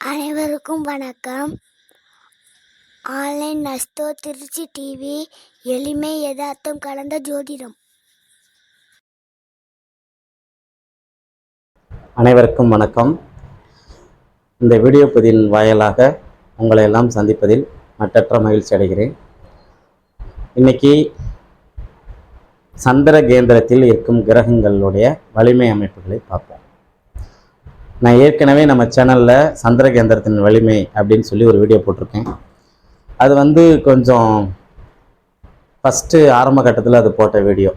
அனைவருக்கும் வணக்கம். Online நஸ்தோ Trichy TV எளிமை யதார்த்தம் கலந்த ஜோதிடம். அனைவருக்கும் வணக்கம். இந்த வீடியோ பதிவின் வாயிலாக உங்களை எல்லாம் சந்திப்பதில் மற்றற்ற மகிழ்ச்சி அடைகிறேன். இன்னைக்கு சந்திர கேந்திரத்தில் இருக்கும் கிரகங்களுடைய வலிமை அமைப்புகளை பார்ப்போம். நான் ஏற்கனவே நம்ம சேனலில் சந்திர கேந்திரத்தின் வலிமை அப்படின்னு சொல்லி ஒரு வீடியோ போட்டிருக்கேன். அது வந்து கொஞ்சம் ஃபஸ்ட்டு ஆரம்ப கட்டத்தில் அது போட்ட வீடியோ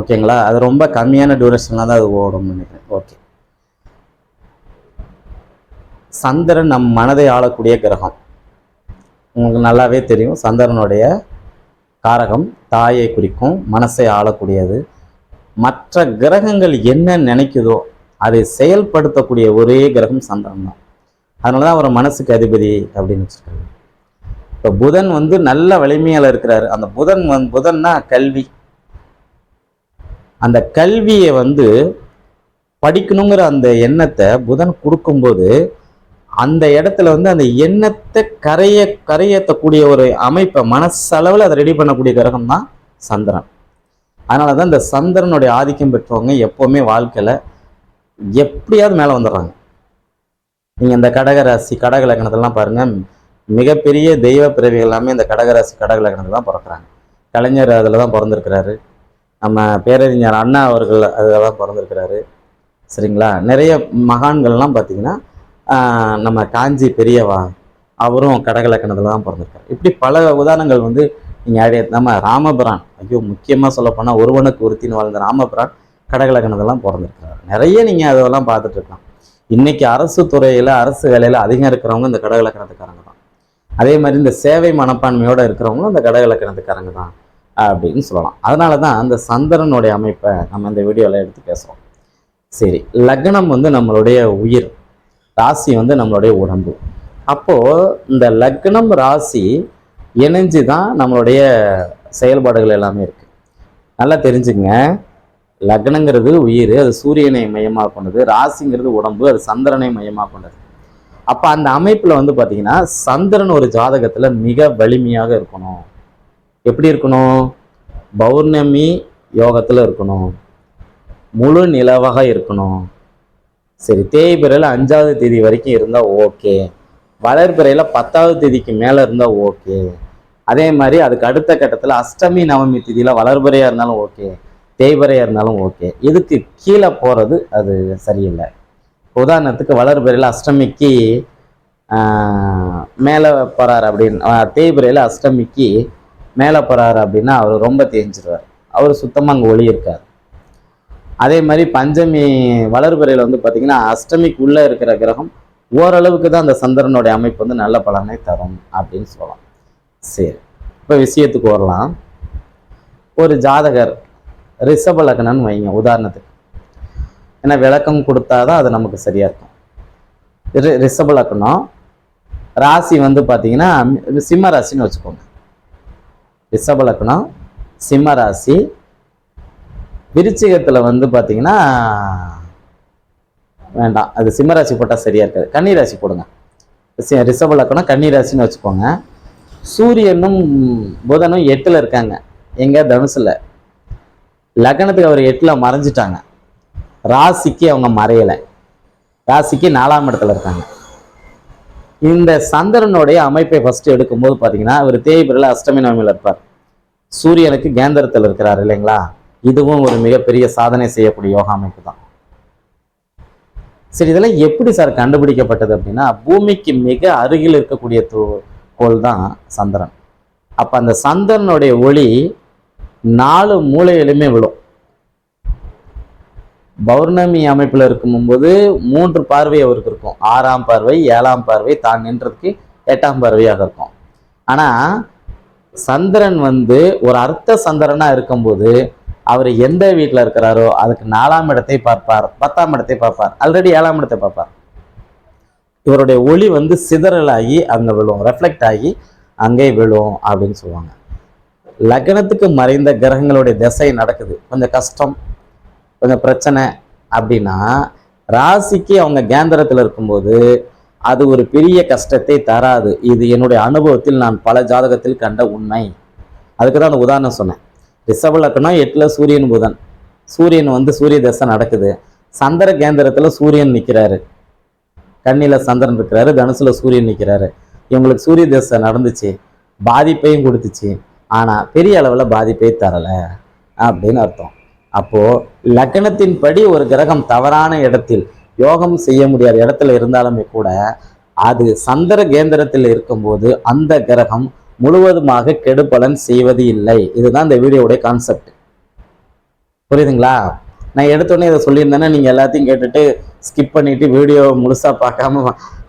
ஓகேங்களா அது ரொம்ப கம்மியான டியூரேஷனில் தான் அது ஓடும் நினைக்கிறேன். ஓகே சந்திரன் நம் மனதை ஆளக்கூடிய கிரகம். உங்களுக்கு நல்லாவே தெரியும். சந்திரனுடைய காரகம் தாயை குறிக்கும் மனசை ஆளக்கூடியது. மற்ற கிரகங்கள் என்ன நினைக்குதோ அதை செயல்படுத்தக்கூடிய ஒரே கிரகம் சந்திரன் தான் அதனால தான் அவர் மனசுக்கு அதிபதி அப்படின்னு வச்சுருக்காங்க இப்போ புதன் வந்து நல்ல வலிமையால் இருக்கிறாரு. அந்த புதன் வந் புதன்னா கல்வி. அந்த கல்வியை வந்து படிக்கணுங்கிற அந்த எண்ணத்தை புதன் கொடுக்கும்போது அந்த இடத்துல வந்து அந்த எண்ணத்தை கரைய கரையேற்றக்கூடிய ஒரு அமைப்பை மனசளவில் அதை ரெடி பண்ணக்கூடிய கிரகம் தான் சந்திரன். அதனால தான் இந்த சந்திரனுடைய ஆதிக்கம் பெற்றவங்க எப்போவுமே வாழ்க்கையில் எப்படியாவது மேலே வந்துடுறாங்க. நீங்கள் இந்த கடகராசி கடக லக்னத்திலலாம் பாருங்கள் மிகப்பெரிய தெய்வ பிறவிகள் எல்லாமே இந்த கடகராசி கடக லக்னத்தில் தான் பிறக்கிறாங்க. கலைஞர் அதில் தான் பிறந்திருக்கிறாரு. நம்ம பேரறிஞர் அண்ணா அவர்கள் அதில் தான் பிறந்திருக்கிறாரு. சரிங்களா? நிறைய மகான்கள்லாம் பார்த்தீங்கன்னா நம்ம காஞ்சி பெரியவா அவரும் கடகலக்கணத்தில் தான் பிறந்திருக்காரு. இப்படி பல உதாரணங்கள் வந்து நீங்கள் அடைய நம்ம ராமபிரான் ஐயோ முக்கியமாக சொல்லப்போனால் ஒருவனுக்கு ஒருத்தின்னு வாழ்ந்த ராமபிரான் கடகலக்கணத்தெல்லாம் பிறந்திருக்காரு நிறைய நீங்கள் அதெல்லாம் பார்த்துட்ருக்கலாம் இன்றைக்கி இன்னைக்கு அரசு துறையில் அரசு வேலையில் அதிகம் இருக்கிறவங்க இந்த கடகலக்கணத்துக்காரங்க தான். அதே மாதிரி இந்த சேவை மனப்பான்மையோடு இருக்கிறவங்களும் இந்த கடகலக்கணத்துக்காரங்க தான் அப்படின்னு சொல்லலாம். அதனால தான் அந்த சந்திரனுடைய அமைப்பை நம்ம இந்த வீடியோவில் எடுத்து பேசுகிறோம் சரி லக்னம் வந்து நம்மளுடைய உயிர் ராசி வந்து நம்மளுடைய உடம்பு. அப்போது இந்த லக்னம் ராசி இணைஞ்சு தான் நம்மளுடைய செயல்பாடுகள் எல்லாமே இருக்குது நல்லா தெரிஞ்சுங்க லக்னங்கிறது உயிர் அது சூரியனை மையமாக கொண்டது ராசிங்கிறது உடம்பு அது சந்திரனை மையமாக கொண்டது. அப்போ அந்த அமைப்பில் வந்து பார்த்தீங்கன்னா சந்திரன் ஒரு ஜாதகத்தில் மிக வலிமையாக இருக்கணும். எப்படி இருக்கணும்? பௌர்ணமி யோகத்தில் இருக்கணும். முழு நிலவாக இருக்கணும். சரி தேய்பிறையில் அஞ்சாவது தேதி வரைக்கும் இருந்தால் ஓகே. வளர்பிறையில் பத்தாவது தேதிக்கு மேலே இருந்தால் ஓகே. அதே மாதிரி அதுக்கு அடுத்த கட்டத்தில் அஷ்டமி நவமி தேதியில் வளர்பிறையாக இருந்தாலும் ஓகே. தேய்பிறையாக இருந்தாலும் ஓகே இதுக்கு கீழே போகிறது அது சரியில்லை. உதாரணத்துக்கு வளர்பிறையில் அஷ்டமிக்கு மேலே போகிறார் அப்படின்னு தேய்பிறையில் அஷ்டமிக்கு மேலே போகிறாரு அப்படின்னா அவர் ரொம்ப தேஞ்சிடுவார் அவர் சுத்தமாக அங்கே ஒளி இருக்கார் அதே மாதிரி பஞ்சமி வளர்பிறையில் வந்து பார்த்திங்கன்னா அஷ்டமிக்கு உள்ளே இருக்கிற கிரகம் ஓரளவுக்கு தான் அந்த சந்திரனுடைய அமைப்பு வந்து நல்ல பலனை தரும் அப்படின்னு சொல்லலாம். சரி இப்போ விஷயத்துக்கு வரலாம். ஒரு ஜாதகர் ரிஷப லக்னம்னு வைங்க உதாரணத்துக்கு. ஏன்னா விளக்கம் கொடுத்தாதான் அது நமக்கு சரியா இருக்கும். ரி- ரிஷப லக்னம் ராசி வந்து பார்த்தீங்கன்னா சிம்ம ராசின்னு வச்சுக்கோங்க. ரிஷப லக்னம் சிம்ம ராசி. விருச்சிகத்தில் வந்து பார்த்தீங்கன்னா வேண்டாம். அது சிம்மராசி போட்டால் சரியா இருக்காது. கன்னிராசி போடுங்க. சி- ரிஷப லக்னம் கன்னிராசின்னு வச்சுக்கோங்க. சூரியனும் புதனும் எட்டில் இருக்காங்க. எங்கே? தனுசில். லக்னத்துக்கு அவர் எட்டில் மறைஞ்சிட்டாங்க. ராசிக்கு அவங்க மறையலை. ராசிக்கு நாலாம் இடத்துல இருக்காங்க. இந்த சந்திரனுடைய அமைப்பை ஃபஸ்ட்டு எடுக்கும்போது பார்த்தீங்கன்னா அவர் தேய்பிரில் அஷ்டமி நவமியில் இருப்பார். சூரியனுக்கு கேந்திரத்தில் இருக்கிறார் இல்லைங்களா? இதுவும் ஒரு மிகப்பெரிய சாதனை செய்யக்கூடிய யோகா அமைப்பு தான். சரி இதெல்லாம் எப்படி சார் கண்டுபிடிக்கப்பட்டது அப்படின்னா பூமிக்கு மிக அருகில் இருக்கக்கூடிய தோ- கோள் தான் சந்திரன். அப்போ அந்த சந்திரனுடைய ஒளி நாலு மூளையிலுமே விழும். பௌர்ணமி அமைப்பில் இருக்கும்போது மூன்று பார்வை அவருக்கு இருக்கும். ஆறாம் பார்வை ஏழாம் பார்வை தான் நின்றதுக்கு எட்டாம் பார்வையாக இருக்கும். ஆனால் சந்திரன் வந்து ஒரு அர்த்த சந்திரனாக இருக்கும்போது அவர் எந்த வீட்டில் இருக்கிறாரோ அதுக்கு நாலாம் இடத்தை பார்ப்பார் பத்தாம் இடத்தை பார்ப்பார் ஆல்ரெடி ஏழாம் இடத்தை பார்ப்பார். இவருடைய ஒளி வந்து சிதறலாகி அங்கே விழும் ரெஃப்ளெக்ட் ஆகி அங்கே விழும் அப்படின்னு சொல்லுவாங்க. லக்னத்துக்கு மறைந்த கிரகங்களுடைய திசை நடக்குது. கொஞ்சம் கஷ்டம் கொஞ்சம் பிரச்சனை அப்படின்னா ராசிக்கு அவங்க கேந்திரத்தில் இருக்கும்போது அது ஒரு பெரிய கஷ்டத்தை தராது. இது என்னுடைய அனுபவத்தில் நான் பல ஜாதகத்தில் கண்ட உண்மை. அதுக்கு தான் அந்த உதாரணம் சொன்னேன். ரிஷப லக்னம் எட்டில் சூரியன் புதன். சூரியன் வந்து சூரிய தசை நடக்குது. சந்திர கேந்திரத்தில் சூரியன் நிற்கிறாரு கண்ணில் சந்திரன் இருக்கிறாரு தனுசில் சூரியன் நிற்கிறாரு இவங்களுக்கு சூரிய தசை நடந்துச்சு. பாதிப்பையும் கொடுத்துச்சு. ஆனால் பெரிய அளவில் பாதிப்பை தரலை அப்படின்னு அர்த்தம். அப்போ லக்னத்தின்படி ஒரு கிரகம் தவறான இடத்தில் யோகம் செய்ய முடியாத இடத்துல இருந்தாலுமே கூட அது சந்திர கேந்திரத்தில் இருக்கும்போது அந்த கிரகம் முழுவதுமாக கெடுபலன் செய்வது இல்லை. இதுதான் இந்த வீடியோவுடைய கான்செப்ட் புரியுதுங்களா? நான் எடுத்தோடனே இதை சொல்லியிருந்தேன்னா நீங்கள் எல்லாத்தையும் கேட்டுட்டு ஸ்கிப் பண்ணிட்டு வீடியோ முழுசாக பார்க்காம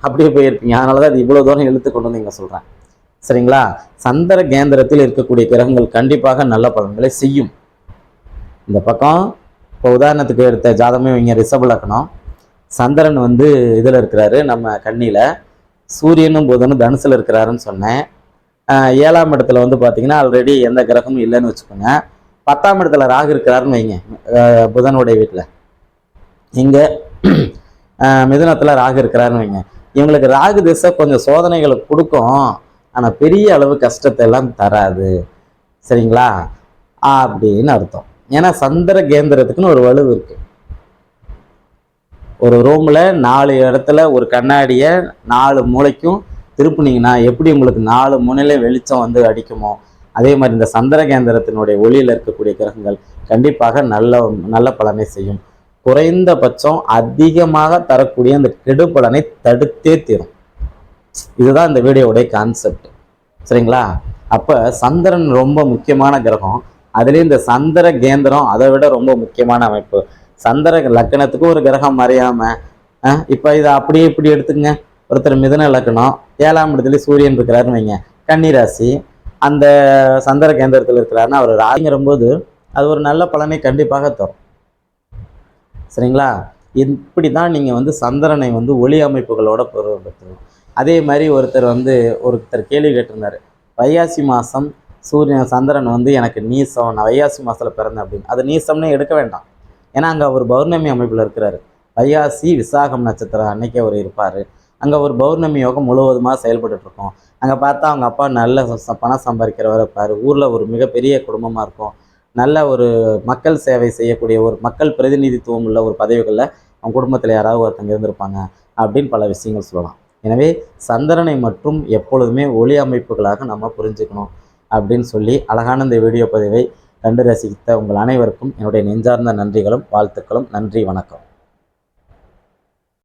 அப்படியே போயிருப்பீங்க. அதனால தான் அது இவ்வளோ தூரம் இழுத்து கொண்டு வந்து இங்கே சொல்கிறேன் சரிங்களா? சந்திர கேந்திரத்தில் இருக்கக்கூடிய கிரகங்கள் கண்டிப்பாக நல்ல பலன்களை செய்யும். இந்த பக்கம் இப்போ உதாரணத்துக்கு எடுத்த ஜாதகமே இவங்க ரிஷப லக்கணம் சந்திரன் வந்து இதில் இருக்கிறாரு நம்ம கண்ணியில் சூரியனும் புதனும் தனுசில் இருக்கிறாருன்னு சொன்னேன். ஏழாம் இடத்துல வந்து பார்த்தீங்கன்னா ஆல்ரெடி எந்த கிரகமும் இல்லைன்னு வச்சுக்கோங்க. பத்தாம் இடத்துல ராகு இருக்கிறாருன்னு வைங்க புதனுடைய வீட்டில். இங்கே மிதுனத்தில் ராகு இருக்கிறாருன்னு வைங்க. இவங்களுக்கு ராகு திசை கொஞ்சம் சோதனைகளை கொடுக்கும். ஆனால் பெரிய அளவு கஷ்டத்தை எல்லாம் தராது. சரிங்களா? அப்படின்னு அர்த்தம். ஏன்னா சந்திர கேந்திரத்துக்குன்னு ஒரு வலு இருக்கு. ஒரு ரூமில் நாலு இடத்துல ஒரு கண்ணாடியை நாலு மூளைக்கும் திருப்புனீங்கன்னா எப்படி உங்களுக்கு நாலு முனையில வெளிச்சம் வந்து அடிக்குமோ? அதே மாதிரி இந்த சந்திர கேந்திரத்தினுடைய ஒளியில் இருக்கக்கூடிய கிரகங்கள் கண்டிப்பாக நல்ல நல்ல பலனை செய்யும். குறைந்தபட்சம் அதிகமாக தரக்கூடிய அந்த கெடுபலனை தடுத்தே தீரும். இதுதான் இந்த வீடியோவுடைய கான்செப்ட் சரிங்களா? அப்போ சந்திரன் ரொம்ப முக்கியமான கிரகம். அதுலேயும் இந்த சந்திர கேந்திரம் அதை விட ரொம்ப முக்கியமான அமைப்பு. சந்திர லக்கணத்துக்கு ஒரு கிரகம் மறையாம இப்போ இதை அப்படியே இப்படி எடுத்துங்க ஒருத்தர் மிதன லக்கணம் ஏழாம் இடத்துல சூரியன் இருக்கிறாருன்னு வைங்க. கன்னிராசி அந்த சந்திர கேந்திரத்தில் இருக்கிறாருன்னா அவர் ராசிங்கிற போது அது ஒரு நல்ல பலனை கண்டிப்பாக தரும். சரிங்களா? இப்படி தான் நீங்கள் வந்து சந்திரனை வந்து ஒளி அமைப்புகளோட பொருட்படுத்தணும் அதே மாதிரி ஒருத்தர் வந்து ஒருத்தர் கேள்வி கேட்டிருந்தார். வைகாசி மாதம் சூரியன் சந்திரன் வந்து எனக்கு நீசம் நான் வைகாசி மாதத்தில் பிறந்தேன் அப்படின்னு. அது நீசம்னே எடுக்க வேண்டாம். ஏன்னா அங்கே அவர் பௌர்ணமி அமைப்பில் இருக்கிறாரு. வைகாசி விசாகம் நட்சத்திரம் அன்னைக்கே அவர் இருப்பார். அங்கே ஒரு பௌர்ணமி யோகம் முழுவதுமாக செயல்பட்டுருக்கோம் அங்கே பார்த்தா அவங்க அப்பா நல்ல பணம் சம்பாதிக்கிறவர் இருப்பார். ஊரில் ஒரு மிகப்பெரிய குடும்பமாக இருக்கும். நல்ல ஒரு மக்கள் சேவை செய்யக்கூடிய ஒரு மக்கள் பிரதிநிதித்துவம் உள்ள ஒரு பதவிகளில் அவங்க குடும்பத்தில் யாராவது ஒருத்தங்க இருந்திருப்பாங்க அப்படின்னு பல விஷயங்கள் சொல்லலாம். எனவே சந்திரனை மற்றும் எப்பொழுதுமே ஒளி அமைப்புகளாக நம்ம புரிஞ்சுக்கணும் அப்படின்னு சொல்லி அழகான இந்த வீடியோ பதிவை கண்டு ரசித்த உங்கள் அனைவருக்கும் என்னுடைய நெஞ்சார்ந்த நன்றிகளும் வாழ்த்துக்களும் நன்றி வணக்கம்.